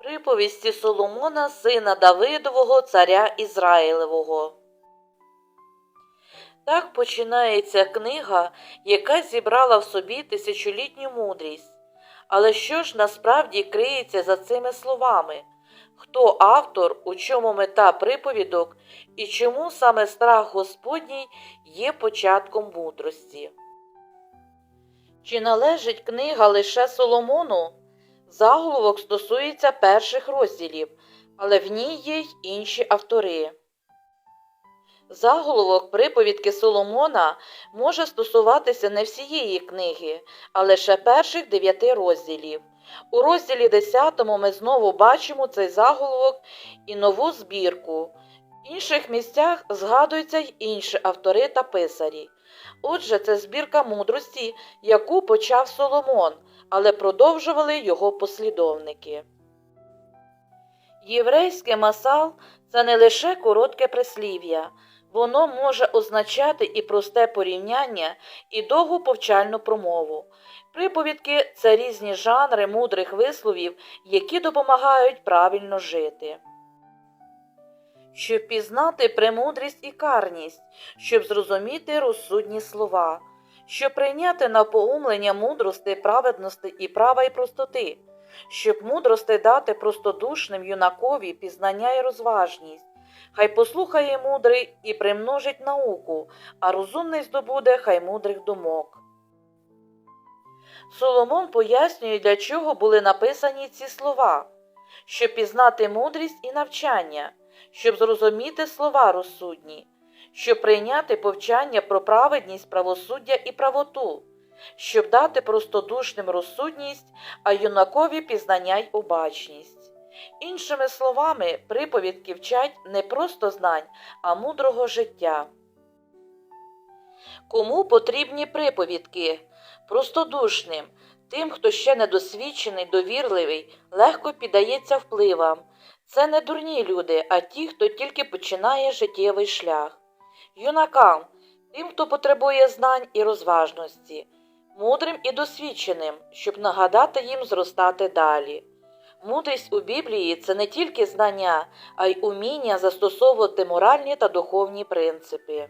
Приповісті Соломона, сина Давидового, царя Ізраїлевого. Так починається книга, яка зібрала в собі тисячолітню мудрість. Але що ж насправді криється за цими словами? Хто автор, у чому мета приповідок і чому саме страх Господній є початком мудрості? Чи належить книга лише Соломону? Заголовок стосується перших розділів, але в ній є й інші автори. Заголовок приповідки Соломона може стосуватися не всієї книги, а лише перших дев'яти розділів. У розділі 10 ми знову бачимо цей заголовок і нову збірку. В інших місцях згадуються й інші автори та писарі. Отже, це збірка мудрості, яку почав Соломон, але продовжували його послідовники. Єврейське масал це не лише коротке прислів'я, воно може означати і просте порівняння, і довгу повчальну промову. Приповідки це різні жанри мудрих висловів, які допомагають правильно жити. Щоб пізнати премудрість і карність, щоб зрозуміти розсудні слова, щоб прийняти на поумлення мудрости, праведності і права і простоти, щоб мудрости дати простодушним юнакові пізнання і розважність. Хай послухає мудрий і примножить науку, а розумний здобуде хай мудрих думок. Соломон пояснює, для чого були написані ці слова, щоб пізнати мудрість і навчання, щоб зрозуміти слова розсудні, щоб прийняти повчання про праведність, правосуддя і правоту, щоб дати простодушним розсудність, а юнакові пізнання й обачність. Іншими словами, приповідки вчать не просто знань, а мудрого життя. Кому потрібні приповідки? Простодушним, тим, хто ще недосвідчений, довірливий, легко піддається впливам. Це не дурні люди, а ті, хто тільки починає життєвий шлях. Юнакам, тим, хто потребує знань і розважності, мудрим і досвідченим, щоб нагадати їм зростати далі. Мудрість у Біблії це не тільки знання, а й уміння застосовувати моральні та духовні принципи.